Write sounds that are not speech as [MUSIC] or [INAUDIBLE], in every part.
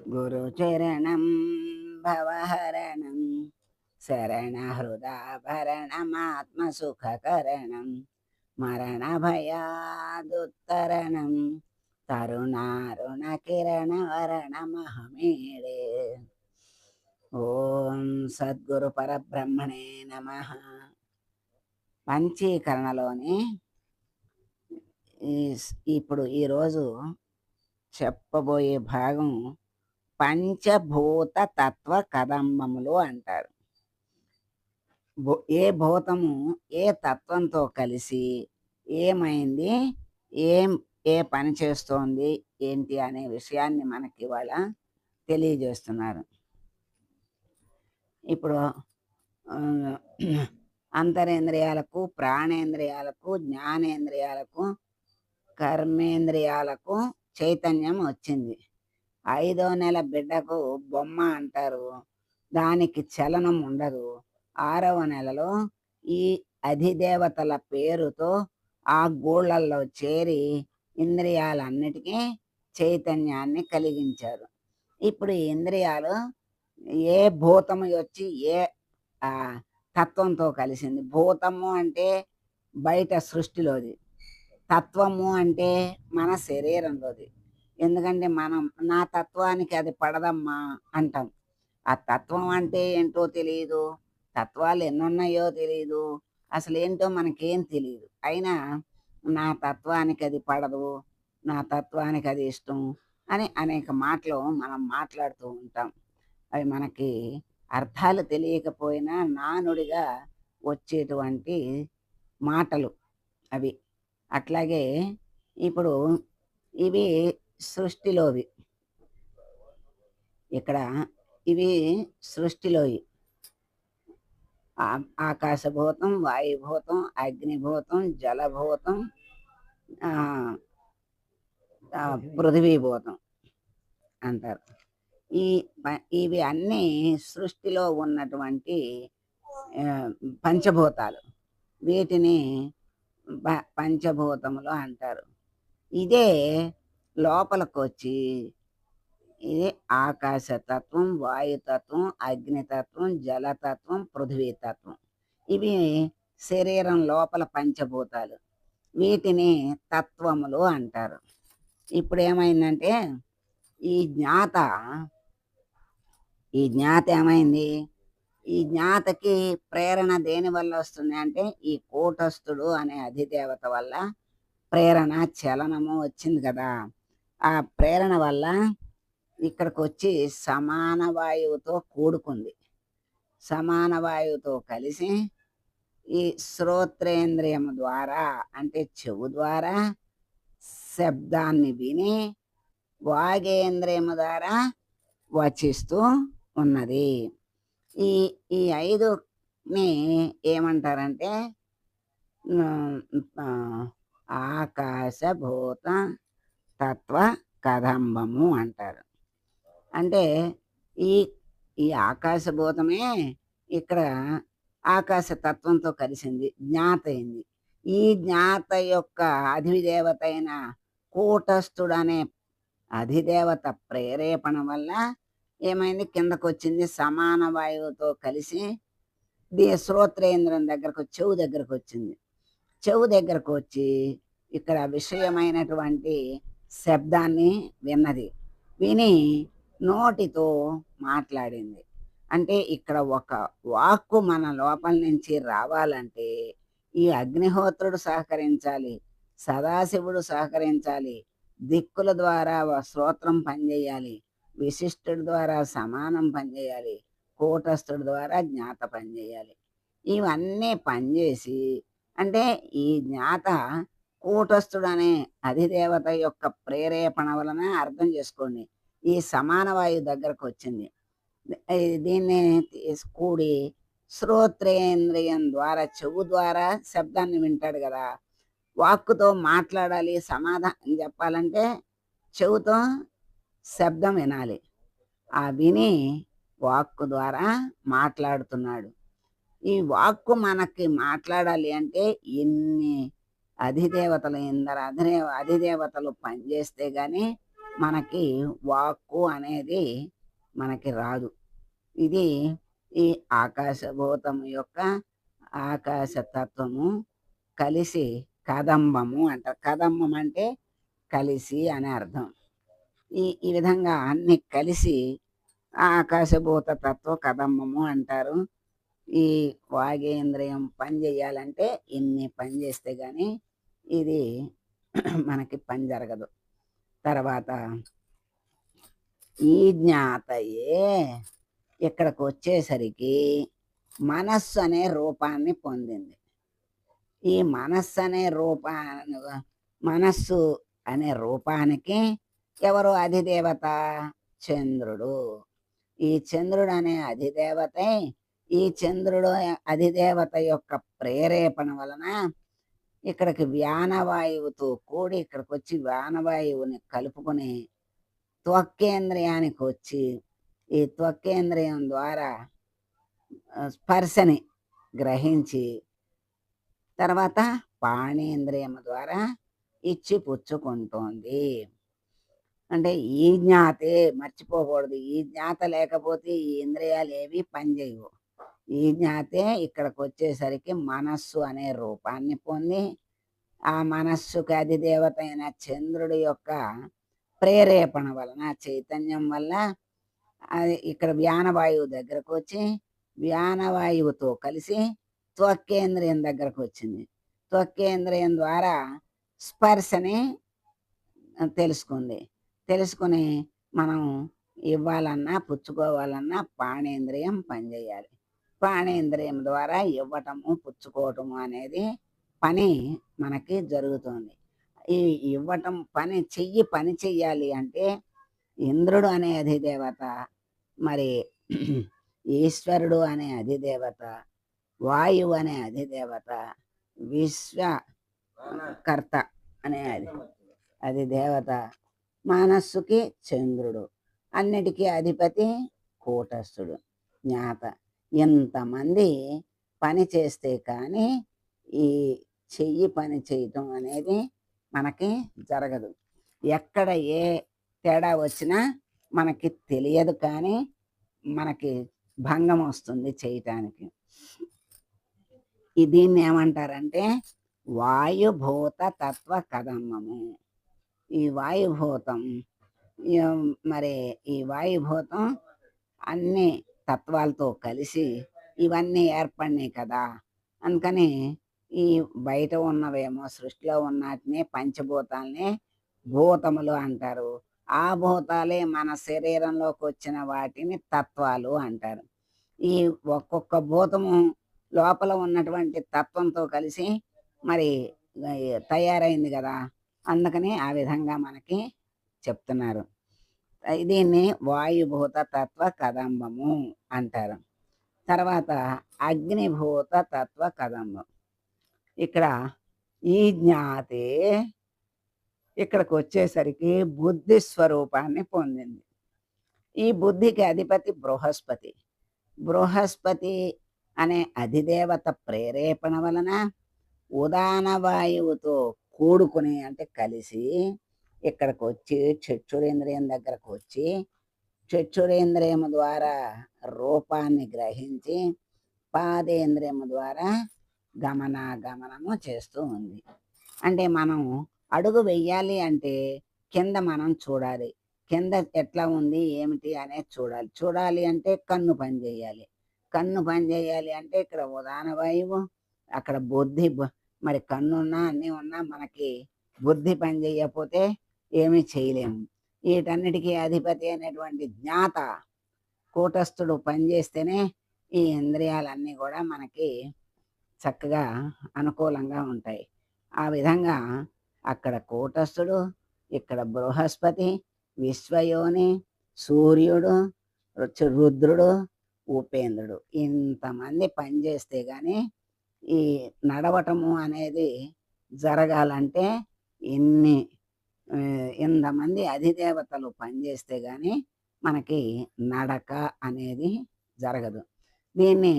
గురుచరణం భవహరణం శరణహృదాభరణమాత్మసుఖకరణం మరణభయాదుత్తరణం తరుణారుణ కిరణవరణమహమేడే ఓం సద్గురు పరబ్రహ్మణే నమ పంచీకరణలోని ఇప్పుడు ఈరోజు చెప్పబోయే భాగం పంచభూత తత్వ కదంబములు అంటారు. భూ- ఏ భూతము ఏ తత్వంతో కలిసి ఏమైంది ఏం ఏ పని చేస్తోంది ఏంటి అనే విషయాన్ని మనకి ఇవాళ తెలియజేస్తున్నారు. ఇప్పుడు అంతరేంద్రియాలకు ప్రాణేంద్రియాలకు జ్ఞానేంద్రియాలకు కర్మేంద్రియాలకు చైతన్యం వచ్చింది. ఐదో నెల బిడ్డకు బొమ్మ అంటారు. దానికి చలనం ఉండదు. ఆరవ నెలలో ఈ అధిదేవతల పేరుతో ఆ గూళ్ళల్లో చేరి ఇంద్రియాలన్నిటికీ చైతన్యాన్ని కలిగించారు. ఇప్పుడు ఈ ఇంద్రియాలు ఏ భూతము వచ్చి ఏ ఆ, తత్వంతో కలిసింది. భూతము అంటే బయట సృష్టిలోది. తత్వము అంటే మన శరీరంలోది. ఎందుకంటే మనం నా తత్వానికి అది పడదమ్మా అంటాం. ఆ తత్వం అంటే ఏంటో తెలియదు తత్వాలు ఎన్నున్నాయో తెలియదు అసలు ఏంటో మనకేం తెలియదు అయినా నా తత్వానికి అది పడదు నా తత్వానికి అది ఇష్టం అని అనేక మాటలు మనం మాట్లాడుతూ ఉంటాం. అవి మనకి అర్థాలు తెలియకపోయినా నానుడిగా వచ్చేటువంటి మాటలు అవి. అట్లాగే ఇప్పుడు ఇవి సృష్టిలోవి. ఇక్కడ ఇవి సృష్టిలోవి. ఆ- ఆకాశభూతం వాయుభూతం అగ్నిభూతం జలభూతం పృథివీభూతం అంటారు. ఈ ప- ఇవి అన్నీ సృష్టిలో ఉన్నటువంటి పంచభూతాలు. వీటిని ప- పంచభూతములు అంటారు. ఇదే లోపలికి వచ్చి ఇది ఆకాశతత్వం వాయుతత్వం అగ్నితత్వం జలతత్వం పృథ్వీతత్వం. ఇవి శరీరం లోపల పంచభూతాలు. వీటిని తత్వములు అంటారు. ఇప్పుడు ఏమైందంటే ఈ జ్ఞాత ఈ జ్ఞాత ఏమైంది? ఈ జ్ఞాతకి ప్రేరణ దేని వల్ల వస్తుంది అంటే ఈ కూటస్థుడు అనే అధిదేవత వల్ల ప్రేరణ చలనము వచ్చింది కదా. ఆ ప్రేరణ వల్ల ఇక్కడికి వచ్చి సమాన వాయువుతో కూడుకుంది. సమాన వాయువుతో కలిసి ఈ శ్రోత్రేంద్రియము ద్వారా అంటే చెవు ద్వారా శబ్దాన్ని విని వాగేంద్రియము ద్వారా వచిస్తూ ఉన్నది. ఈ ఈ ఐదుని ఏమంటారంటే ఆకాశభూత తత్వ కదంబము అంటారు. అంటే ఈ ఈ ఆకాశభూతమే ఇక్కడ ఆకాశ తత్వంతో కలిసింది జ్ఞాత అయింది ఈ జ్ఞాత యొక్క అధిదేవత అయిన కూటస్థుడు అనే అధిదేవత ప్రేరేపణ వల్ల ఏమైంది? కిందకు వచ్చింది సమాన వాయువుతో కలిసి దీ శ్రోత్రేంద్రం దగ్గరకు చెవు దగ్గరకు వచ్చింది చెవు దగ్గరకు వచ్చి ఇక్కడ విషయమైనటువంటి శబ్దాన్ని విన్నది. విని నోటితో మాట్లాడింది. అంటే ఇక్కడ ఒక వాక్కు మన లోపల నుంచి రావాలంటే ఈ అగ్నిహోత్రుడు సహకరించాలి సదాశివుడు సహకరించాలి దిక్కుల ద్వారా వ- శ్రోత్రం పనిచేయాలి విశిష్టుడి ద్వారా సమానం పనిచేయాలి కూటస్థుడి ద్వారా జ్ఞాత పనిచేయాలి. ఇవన్నీ పనిచేసి అంటే ఈ జ్ఞాత కూటస్థుడనే అధిదేవత యొక్క ప్రేరేపణ వలన అర్థం చేసుకోండి. ఈ సమాన వాయువు దగ్గరకు వచ్చింది దీన్ని కూడి శ్రోత్రేంద్రియం ద్వారా చెవు ద్వారా శబ్దాన్ని వింటాడు కదా. వాక్కుతో మాట్లాడాలి సమాధానం చెప్పాలంటే చెవుతో శబ్దం వినాలి. ఆ విని వాక్కు ద్వారా మాట్లాడుతున్నాడు. ఈ వాక్కు మనకి మాట్లాడాలి అంటే ఎన్ని అధిదేవతలు ఇందరు అధిదే అధిదేవతలు పనిచేస్తే కానీ మనకి వాక్కు అనేది మనకి రాదు. ఇది ఈ ఆకాశభూతం యొక్క ఆకాశ తత్వము కలిసి కదంబము అంటారు కదంబం అంటే కలిసి అని అర్థం. ఈ ఈ విధంగా అన్ని కలిసి ఆకాశభూత తత్వ కదంబము అంటారు. ఈ వాగేంద్రియం పని చేయాలంటే ఇన్ని పని చేస్తే కానీ ఇది [CLEARS THROAT] మనకి పని జరగదు. తర్వాత ఈ జ్ఞాతయే ఇక్కడికి వచ్చేసరికి మనస్సు అనే రూపాన్ని పొందింది. ఈ మనస్సు అనే రూపా మనస్సు అనే రూపానికి ఎవరు అధిదేవత? చంద్రుడు. ఈ చంద్రుడు అనే అధిదేవత ఈ చంద్రుడు అధిదేవత యొక్క ప్రేరేపణ వలన ఇక్కడికి వ్యానవాయువుతో కూడి ఇక్కడికి వచ్చి వ్యానవాయువుని కలుపుకొని త్వక్కేంద్రియానికి వచ్చి ఈ త్వక్కేంద్రియం ద్వారా స్పర్శని గ్రహించి తర్వాత పాణేంద్రియం ద్వారా ఇచ్చి పుచ్చుకుంటోంది. అంటే ఈ జ్ఞాతే మర్చిపోకూడదు. ఈ జ్ఞాత లేకపోతే ఈ ఇంద్రియాలు ఏవి పనిచేయవు. ఈ జ్ఞాతే ఇక్కడికి వచ్చేసరికి మనస్సు అనే రూపాన్ని పొంది ఆ మనస్సుకి అధిదేవత అయిన చంద్రుడి యొక్క ప్రేరేపణ వలన చైతన్యం వల్ల అది ఇక్కడ వ్యానవాయువు దగ్గరకు వచ్చి వ్యానవాయువుతో కలిసి త్వక్కేంద్రియం దగ్గరకు వచ్చింది త్వక్కేంద్రియం ద్వారా స్పర్శని తెలుసుకుంది. తెలుసుకుని మనం ఇవ్వాలన్నా పుచ్చుకోవాలన్నా పాణేంద్రియం పనిచేయాలి. ప్రాణేంద్రియం ద్వారా ఇవ్వటము పుచ్చుకోవటము అనేది పని మనకి జరుగుతుంది. ఈ ఇవ్వటం పని చెయ్యి పని చెయ్యాలి అంటే ఇంద్రుడు అనే అధిదేవత మరి ఈశ్వరుడు అనే అధిదేవత వాయువు అనే అధిదేవత విశ్వకర్త అనే అది అది దేవత మనస్సుకి చంద్రుడు అన్నిటికీ అధిపతి కూటస్థుడు జ్ఞాత. ఇంతమంది పని చేస్తే కానీ ఈ చెయ్యి పని చేయటం అనేది మనకి జరగదు. ఎక్కడ ఏ తేడా వచ్చినా మనకి తెలియదు కానీ మనకి భంగం వస్తుంది చేయటానికి. దీన్ని ఏమంటారంటే వాయుభూత తత్వ కదమ్మము ఈ వాయుభూతం మరి ఈ వాయుభూతం అన్ని తత్వాలతో కలిసి ఇవన్నీ ఏర్పడినాయి కదా. అందుకని ఈ బయట ఉన్నవేమో సృష్టిలో ఉన్నటినే పంచభూతాలనే భూతములు అంటారు. ఆ భూతాలే మన శరీరంలోకి వచ్చిన వాటిని తత్వాలు అంటారు. ఈ ఒక్కొక్క భూతము లోపల ఉన్నటువంటి తత్వంతో కలిసి మరి తయారైంది కదా. అందుకని ఆ విధంగా మనకి చెప్తున్నారు. దీన్ని వాయుభూత తత్వ కదంబము అంటారు. తర్వాత అగ్నిభూత తత్వ కదంబం. ఇక్కడ ఈ జ్ఞాతే ఇక్కడికి వచ్చేసరికి బుద్ధి స్వరూపాన్ని పొందింది. ఈ బుద్ధికి అధిపతి బృహస్పతి. బృహస్పతి అనే అధిదేవత ప్రేరేపణ వలన ఉదాన వాయువుతో కూడుకుని అంటే కలిసి ఇక్కడికి వచ్చి చక్షురేంద్రియం దగ్గరకు వచ్చి చక్షురేంద్రియం ద్వారా రూపాన్ని గ్రహించి పాదేంద్రియము ద్వారా గమనాగమనము చేస్తూ ఉంది. అంటే మనం అడుగు వెయ్యాలి అంటే కింద మనం చూడాలి. కింద ఎట్లా ఉంది ఏమిటి అనేది చూడాలి. చూడాలి అంటే కన్ను పని చేయాలి. కన్ను పని చేయాలి అంటే ఇక్కడ ఉదాన వాయువు అక్కడ బుద్ధి మరి కన్నున్నా అన్నీ ఉన్నా మనకి బుద్ధి పని చేయకపోతే ఏమీ చేయలేము. వీటన్నిటికీ అధిపతి అయినటువంటి జ్ఞాత కూటస్థుడు పనిచేస్తేనే ఈ ఇంద్రియాలన్నీ కూడా మనకి చక్కగా అనుకూలంగా ఉంటాయి. ఆ విధంగా అక్కడ కూటస్థుడు ఇక్కడ బృహస్పతి విశ్వయోని సూర్యుడు రుద్రుడు ఉపేంద్రుడు ఇంతమంది పనిచేస్తే కానీ ఈ నడవటము అనేది జరగాలంటే ఇన్ని ఆ, ఇంతమంది అధిదేవతలు పనిచేస్తే కానీ మనకి నడక అనేది జరగదు. దీన్ని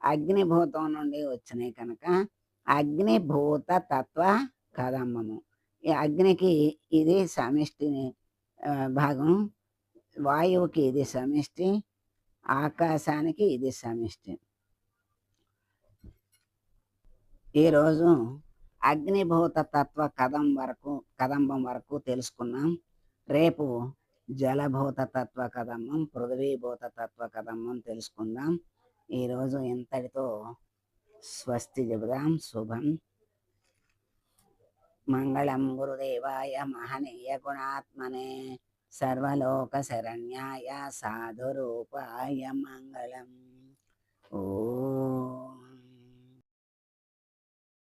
అగ్నిభూతం నుండి వచ్చినాయి కనుక అగ్నిభూత తత్వ కదమ్మము. ఈ అగ్నికి ఇది సమిష్టి భాగం. వాయువుకి ఇది సమిష్టి ఆకాశానికి ఇది సమిష్టి. ఈరోజు అగ్నిభూత తత్వ కదం వరకు కదంబం వరకు తెలుసుకున్నాం. రేపు జలభూత తత్వ కదంబం పృథ్వీభూత తత్వ కదంబం తెలుసుకుందాం. ఈరోజు ఇంతటితో స్వస్తి చెబుదాం. శుభం. మంగళం గురుదేవాయ మహనీయ గుణాత్మనే సర్వలోక శరణ్యాయ సాధురూపాయ మంగళం. ఓ